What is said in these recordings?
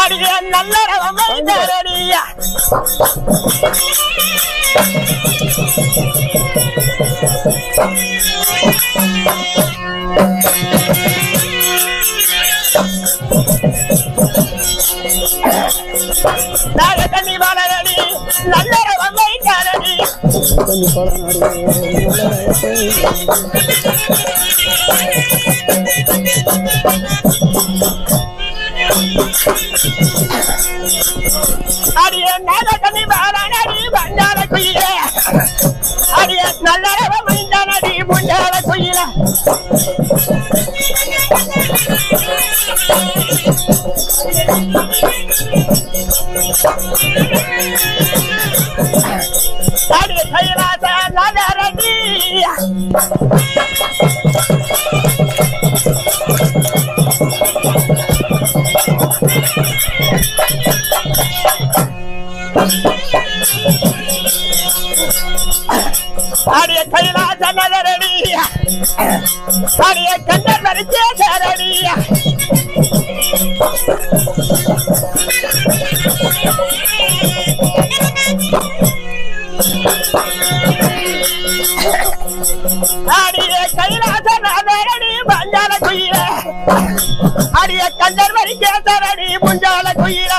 அடிய நல்ல ரவமையா நாக தண்ணி வாழடி நல்ல ரவமைக்காரடி அடிய அடிய கைலாச நகரடி அடிய கண்டர் மரிச்சேரடி அடிய கைலாச நகரடி பஞ்சால குயில கண்டர் மரிச்சேரடி முஞ்சால குயில.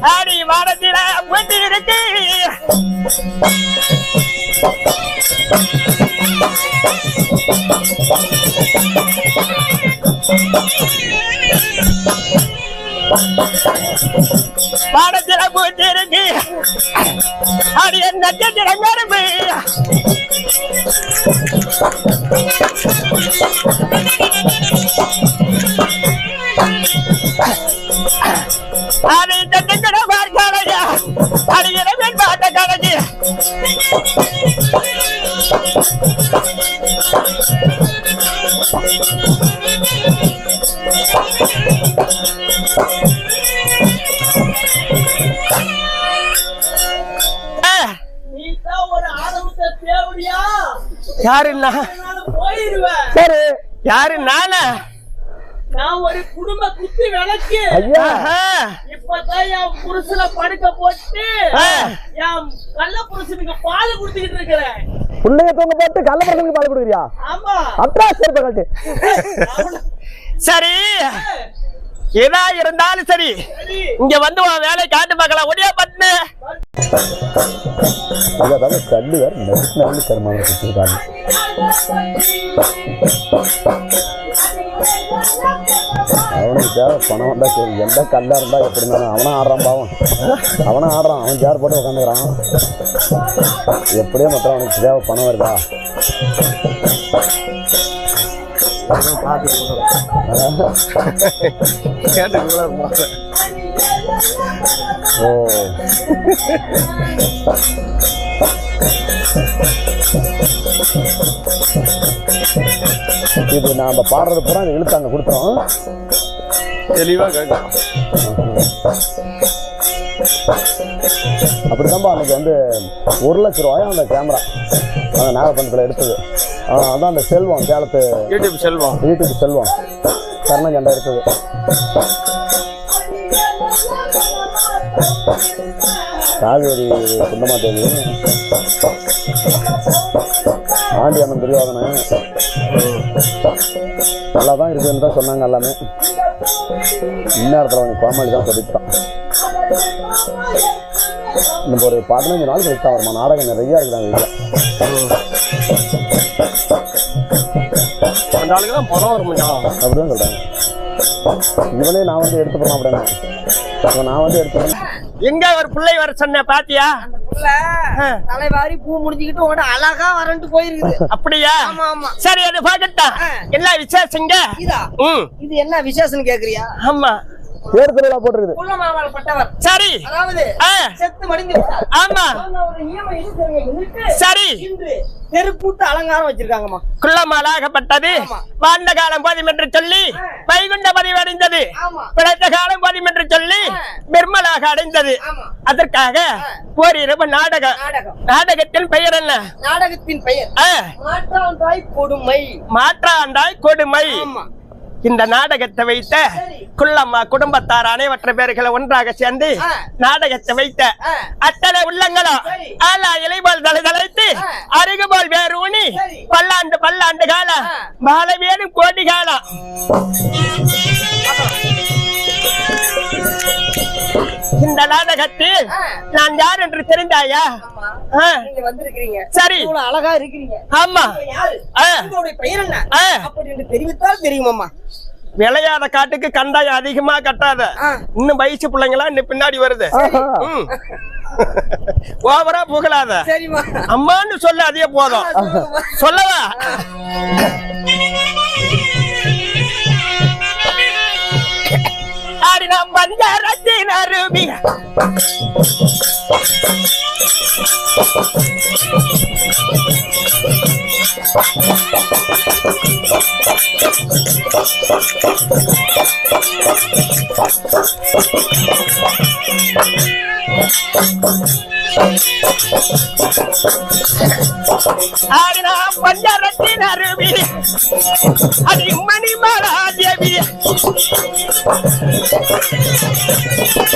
அடி வாரத்தில புத்தி இருக்கு. பாடத்தில பூத்து இருக்கு. அடி என் நட்சத்திரம் கரும்பு. யாரு சரி யாரு நானா நான் ஒரு குடும்ப குத்தி விளக்கு. இப்பதான் என் புருஷனை படுக்க போட்டு. என் கள்ள புருஷனுக்கு பால் குடுத்துக்கிட்டு இருக்கிறேன். பிள்ளைய தூங்க போட்டு கள்ள பசங்களுக்கு பால் கொடுக்குறியா? ஆமா. அட்ரா சரி சரி. எதா இருந்தாலும் சரி. இங்க வந்து வேலையை காட்டு பார்க்கலாம். ஒடியா பட்டு அதாவது கல்லு வேற நெருப்பு நெருப்பு கொடுத்துருக்காங்க. அவனுக்கு தேவை பணம் வந்தா சரி எந்த கல்லா இருந்தா எப்படி இருந்தாலும் அவனும் ஆடுறான் பாவம். அவனும் ஆடுறான் அவன் சேர் போட்டு உட்காந்துக்கிறான் எப்படியோ மற்ற அவனுக்கு தேவை பணம் வருதா? ஓ. இது நாம பாடுறது பூரா இதை இழுத்து அங்க கொடுத்தோம். தெளிவா கேட்கும் அப்படிதான்பா அன்னைக்கு வந்து ஒரு லட்ச ரூபாயும் அந்த கேமரா அந்த நாகப்பட்டினத்தில் எடுத்தது. அதான் அந்த செல்வம் சேலத்து யூடியூப் செல்வம். யூடியூப் செல்வம். கர்ணஜெண்டா எடுத்தது. காவேரி சுந்தமாத்தேவி ஆண்டியம்மன் துரியோதனை நல்லா தான் இருக்குதுன்னு தான் சொன்னாங்க எல்லாமே. இந்நேரத்தில் அவனுக்கு கோமாளி தான் சொல்லிட்டான் இன்னும் ஒரு பதினஞ்சு நாள் கழிச்சு வருமா? நாடகம் நிறைய இருக்குதாங்க வீட்டில் அப்படிதான் சொல்கிறாங்க இவனே நான் வந்து எடுத்து போனேன் அப்படின்னா. நான் வந்து எடுத்து எங்க ஒரு பிள்ளை வர சொன்ன பாத்தியா? புள்ள தலைவாரி பூ முடிஞ்சுக்கிட்டு உங்கள்ட்ட அழகா வரன்ட்டு போயிருக்குது. அப்படியா? ஆமா ஆமா. சரி அது பாக்கட்டும் ஆ. எல்லா விசேஷங்க? இது? என்ன விசேஷம் கேக்குறியா? ஆமா. தேர் திருவிழா போட்டிருக்குது. சரி. ஆமா. ஒரு. சரி. இன்று தெருக்கூட்டு அலங்காரம் வச்சிருக்காங்கம்மா. குள்ளமாலாகப்பட்டது. வாழ்ந்த காலம் போதும் என்று சொல்லி வைகுண்ட பதிவு அடைந்தது ஆமா. பிழைத்த காலம் போதும் என்று சொல்லி. நிர்மலாக அடைந்தது. அதற்காக ஓரிரவு நாடகம் நாடகம். நாடகத்தின் பெயர் என்ன? நாடகத்தின் பெயர் ஆ, மாற்றாந்தாய் கொடுமை. மாற்றாந்தாய் கொடுமை. ஆமா. இந்த நாடகத்தை வைத்த. குள்ளம்மா குடும்பத்தார் அனைவற்ற பேர்களை ஒன்றாக சேர்ந்து. நாடகத்தை வைத்த. அத்தனை உள்ளங்களும். ஆலா இலைபால் தலை தலைத்து. அருகுபால் வேறு ஊனி. பல்லாண்டு பல்லாண்டு காலம் வேணும் கோடி காலம் இந்த நாடகத்தில். நான் யார் என்று தெரிந்தாயா? சரி. அழகா இருக்கிறீங்க. ஆமா. பெயர் என்ன? ஆ. அப்படி என்று தெரிவித்தால் தெரியுமாம்மா? விளையாத காட்டுக்கு கண்டாயம் அதிகமா கட்டாத. இன்னும் வயசு பிள்ளைங்களா இன்னும் பின்னாடி வருது. ஓவரா புகழாத. அம்மான்னு சொல்ல அதே போதும். சொல்லவா? ஆடி நாம் பஞ்சாரத்தின் அருவி. ஆடி நாம் பஞ்சாரத்தின் அருவி. அடி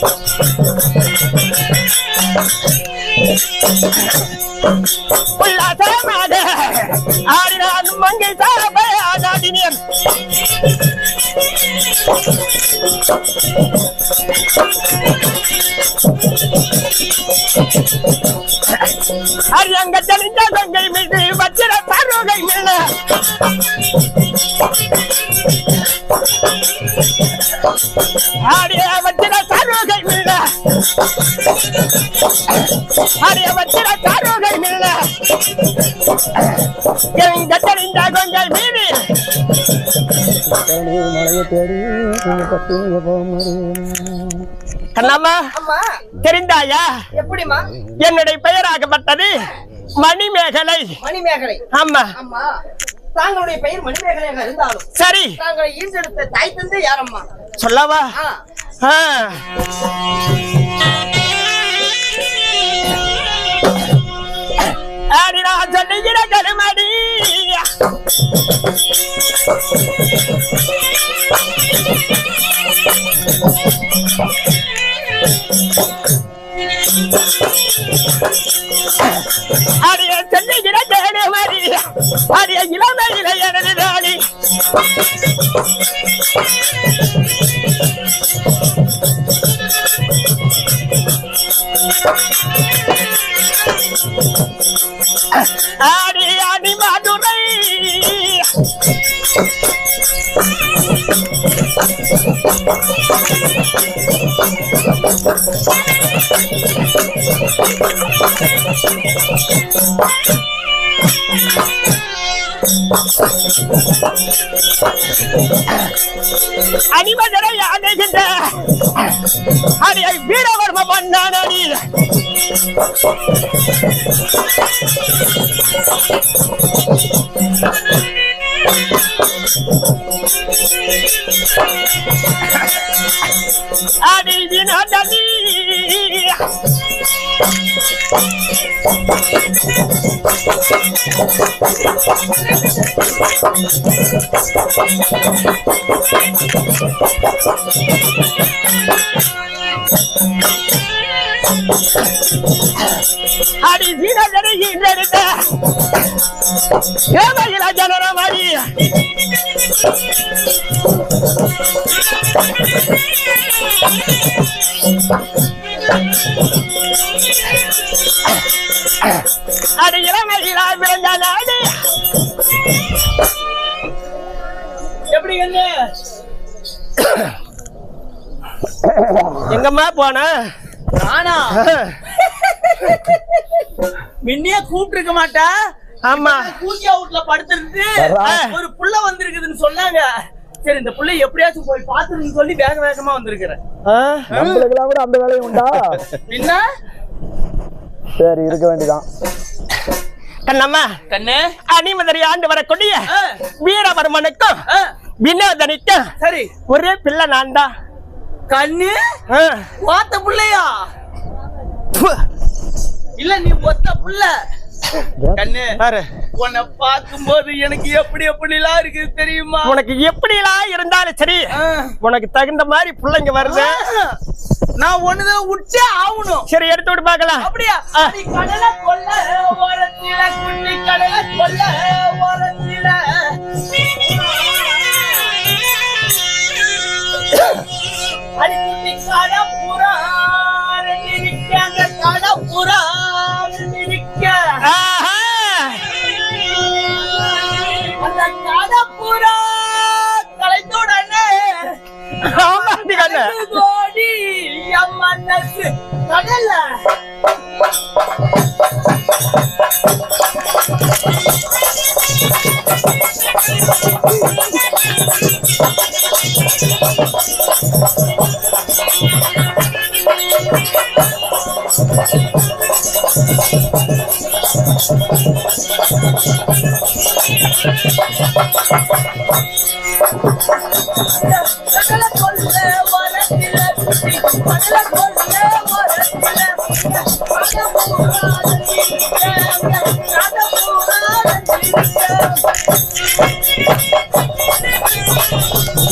சாபைய நாடினே உல்லாசமாக ஆடி நான் மங்கை சாபைய நாடினேன் அரியங்க தெரிஞ்ச கங்கை மீது வச்சிர பருகை மீன ஆடிய வச்சிர பருகை மீன ஆடிய வச்சிர பருகை மீன எங்க தெரிஞ்ச கங்கை மீது தேடி போக அம்மா. தெரிந்தாயா? எப்படிம்மா? என்னுடைய பெயராகப்பட்டது மணிமேகலை. மணிமேகலை. ஆமா அம்மா தாங்களுடைய பெயர் மணிமேகலையாக இருந்தாலும் சரி. தாங்களை ஈன்றெடுத்த தாய் தந்தை யாரம்மா? சொல்லவா? ஆ, ஆ. ஆடி நான் சொல்லுகிற தேடு அடிய சொல்லுகிற கருமடி இளமையில எனது ராணி அணிமதுரை ஆடுகின்ற அடியை வீரவர்ம மன்னானடி அடி வினதனி அடி சீனகரை ஈன்றெடுத்த ஏமையில ஜனனமடி அடி இளமையிலா பிறந்த நாடு எப்படி கண்ணு எங்கம்மா போன? நானா? முன்னையே கூப்பிட்டு இருக்க மாட்டா. ஆமா. பூஜா வீட்ல படுத்துருந்து. ஒரு புள்ள வந்திருக்குதுன்னு சொன்னாங்க. சரி இந்த புள்ள எப்படியாச்சும் போய் பாத்துன்னு சொல்லி வேக வேகமா வந்திருக்கிறேன்? நம்மளுக்கெல்லாம் கூட அந்த வேலையும் உண்டா? என்ன சரி இருக்க வேண்டியதான் கண்ணம்மா. கண்ணு. அணிமதரை ஆண்டு வரக்கூடிய வீரவர்மனுக்கும் வினோதனுக்கும் சரி. ஒரே பிள்ளை நான் தான் கண்ணு. வாத்த புள்ளையா. இல்ல நீ ஒத்த புள்ள. கண்ணு பாரு உன்னை பார்க்கும்போது எனக்கு எப்படி எப்படிலாம் இருக்கு தெரியுமா? உனக்கு எப்படிலாம் இருந்தாலும் சரி. உனக்கு தகுந்த மாதிரி பிள்ளைங்க வருது. நான் ஒண்ணுதான் உச்சே ஆகணும். சரி எடுத்து விட்டு பார்க்கலாம். அப்படியா? கடல கொல்ல ஓரத்தில குட்டி கடல கொல்ல ஓரத்தில அடி குட்டி கட புறா நிற்க அந்த கட புறா நிற்க ஆஹா. அந்த கட புறா Para la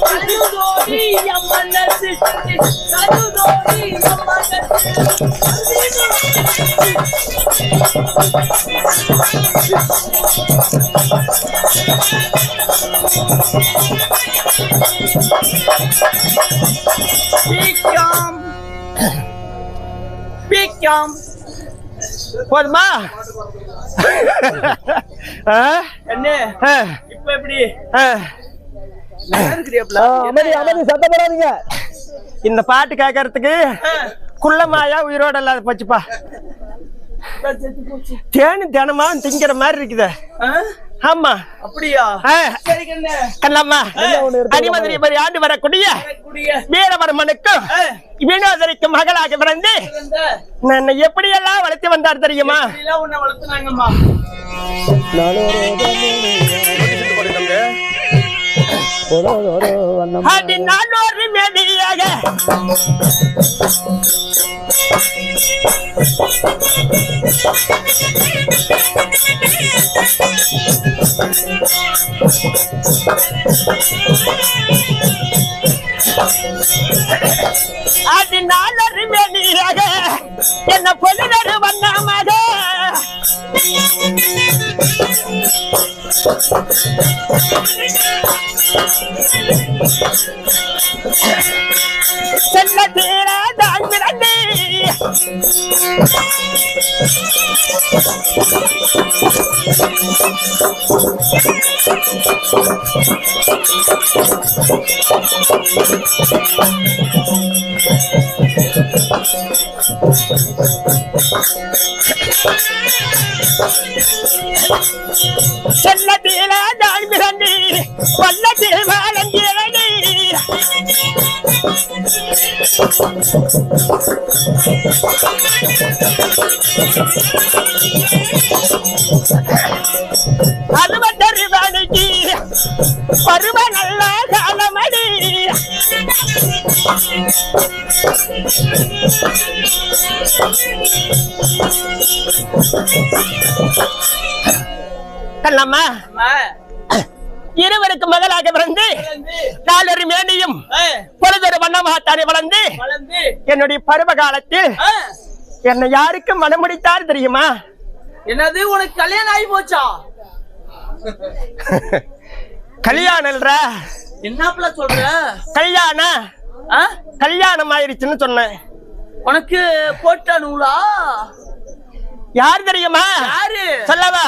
கழுதோடி என் மனசு கழுதோடி என் மனசு பீக்கம் பீக்கம் போதுமா ஆ? என்ன? ஆ. இப்ப எப்படி? ஆ. இருக்கிறியாப்ல. அமைதி அமைதி சத்தம் போடாதீங்க இந்த பாட்டு கேட்கறதுக்கு குள்ளமாயா உயிரோட இல்லாத போச்சுப்பா. தேனு தினமும் திங்கிற மாதிரி இருக்குது. ஆமா. அப்படியா. சரி கண்ணு. கண்ணம்மா மாதிரி ஆண்டு வரக்கூடிய குடிய வீரவர்மனுக்கும் வினோதரிக்கு மகளாக பிறந்து நான் எப்படியெல்லாம் வளர்த்து வந்தார் தெரியுமா? உன்னை வளர்த்துனாங்கம்மா வண்ணம் அடி அது நான் ஒரு என்ன பொழுதொரு வண்ணமாக செல்ல தீர தான் பிறந்து செல்ல தீர தான் பிறந்து வல்ல திருமாலம் திரண்டு அறுபத்தொரு மணிக்கு பருவ நல்ல காலமடி. கண்ணம்மா இருவருக்கு மகளாக பிறந்து நாலொரு மேனியும் பொழுதொரு வண்ணமாத்தானே வளர்ந்து வளர்ந்து, என்னுடைய பருவ காலத்தில் என்னை யாருக்கும் மனம் முடித்தார் தெரியுமா? என்னது உனக்கு கல்யாணம் ஆகி போச்சா? கல்யாணம் என்னப்புல சொல்ற? கல்யாணம்? கல்யாணம் ஆயிருச்சுன்னு சொன்னேன். உனக்கு போட்ட நூலா? யார் தெரியுமா? யாரு? சொல்லவா?